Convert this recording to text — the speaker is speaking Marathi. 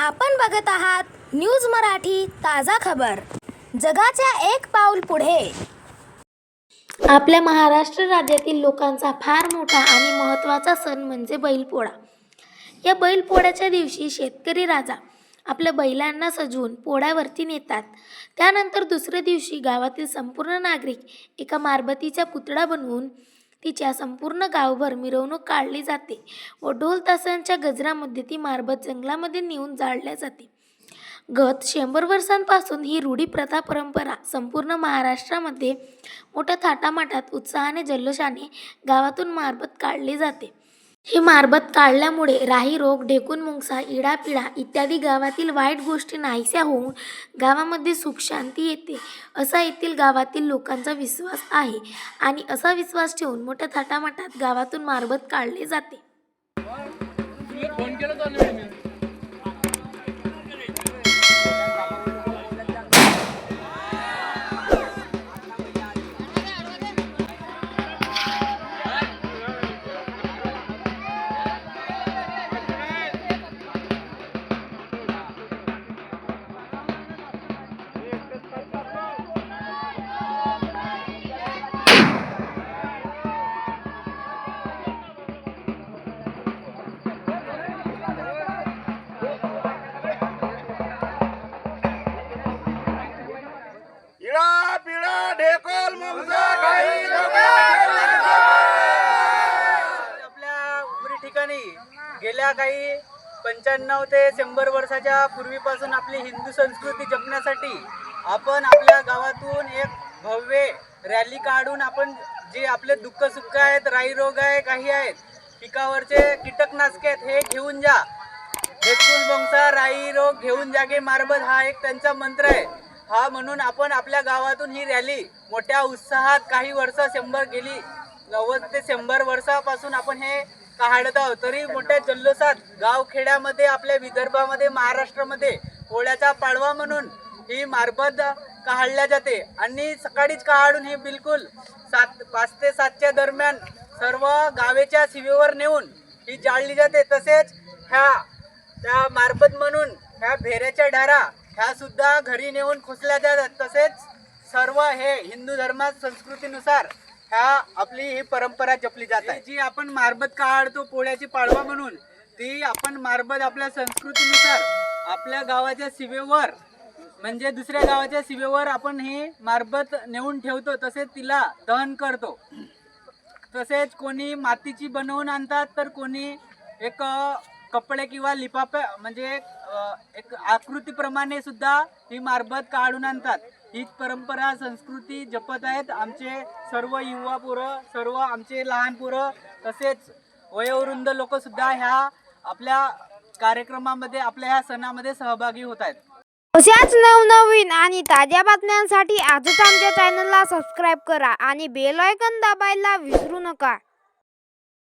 आपण बघत आहात न्यूज मराठी ताजा खबर. जगाच्या एक पाऊल पुढे. आपल्या महाराष्ट्र राज्यातील लोकांचा फार मोठा आणि महत्त्वाचा सण म्हणजे बैलपोळा. या बैलपोळ्याच्या दिवशी शेतकरी राजा आपल्या बैलांना सजवून पोळ्यावरती नेतात. त्यानंतर दुसऱ्या दिवशी गावातील संपूर्ण नागरिक एका मारबतीचा पुतळा बनवून तिच्या संपूर्ण गावभर मिरवणूक काढली जाते व ढोल तासांच्या गजरामध्ये ती मारबत जंगलामध्ये नेऊन जाळल्या जाते. गत शंभर वर्षांपासून ही रूढी प्रथा परंपरा संपूर्ण महाराष्ट्रामध्ये मोठ्या थाटामाटात उत्साहाने जल्लोषाने गावातून मारबत काढली जाते. ही मारबत काढल्यामुळे राही रोग ढेकून मुंगसा इडापिडा इत्यादी गावातील वाईट गोष्टी नाहीशा होऊन गावामध्ये सुख शांती येते असा येथील गावातील लोकांचा विश्वास आहे आणि असा विश्वास ठेवून मोठ्या थाटामाटात गावातून मारबत काढले जाते. गेल्या काही पंच्याण्णव ते शंभर वर्षाच्या पूर्वीपासून आपली हिंदू संस्कृती जपण्यासाठी आपण आपल्या गावातून एक भव्य रॅली काढून आपण जे आपले दुःख सुख आहेत राई रोग आहे काही आहेत पिकावरचे कीटकनाशके आहेत हे घेऊन जा. हेतफुल बंगसा राई रोग घेऊन जागे मारबत हा एक त्यांचा मंत्र आहे. हा म्हणून आपण आपल्या गावातून ही रॅली मोठ्या उत्साहात काही वर्ष शंभर गेली. नव्वद ते शंभर वर्षापासून आपण हे काढत तरी मोठ्या जल्लोषात गावखेड्यामध्ये आपल्या विदर्भामध्ये महाराष्ट्रामध्ये पोळ्याचा पाडवा म्हणून ही मारबत काढल्या जाते. आणि सकाळीच काढून ही बिलकुल सात पाच ते सातच्या दरम्यान सर्व गावेच्या सीमेवर नेऊन ही जाळली जाते. तसेच ह्या त्या मारबत म्हणून ह्या भेऱ्याच्या ढारा ह्या सुद्धा घरी नेऊन खुसल्या जातात. तसेच सर्व हे हिंदू धर्मात संस्कृतीनुसार ह्या आपली ही परंपरा जपली जात आहे. जी आपण मारबत काढतो पोळ्याची पाडवा म्हणून ती आपण मारबत आपल्या संस्कृतीनुसार आपल्या गावाच्या सीमेवर म्हणजे दुसऱ्या गावाच्या सीमेवर आपण ही मारबत नेऊन ठेवतो तसेच तिला दहन करतो. तसेच कोणी मातीची बनवून आणतात तर कोणी एक कपडे किंवा लिफाफ्या म्हणजे एक आकृतीप्रमाणे सुद्धा ही मारबत काढून आणतात. हीच परंपरा संस्कृती जपत आहेत आमचे सर्व युवा पोरं सर्व आमचे लहान पोरं तसेच वयोवृंद लोकसुद्धा ह्या आपल्या कार्यक्रमामध्ये आपल्या ह्या सणामध्ये सहभागी होत आहेत. अशाच नवनवीन आणि ताज्या बातम्यांसाठी आजच आमच्या चॅनलला सबस्क्राईब करा आणि बेल आयकन दाबायला विसरू नका.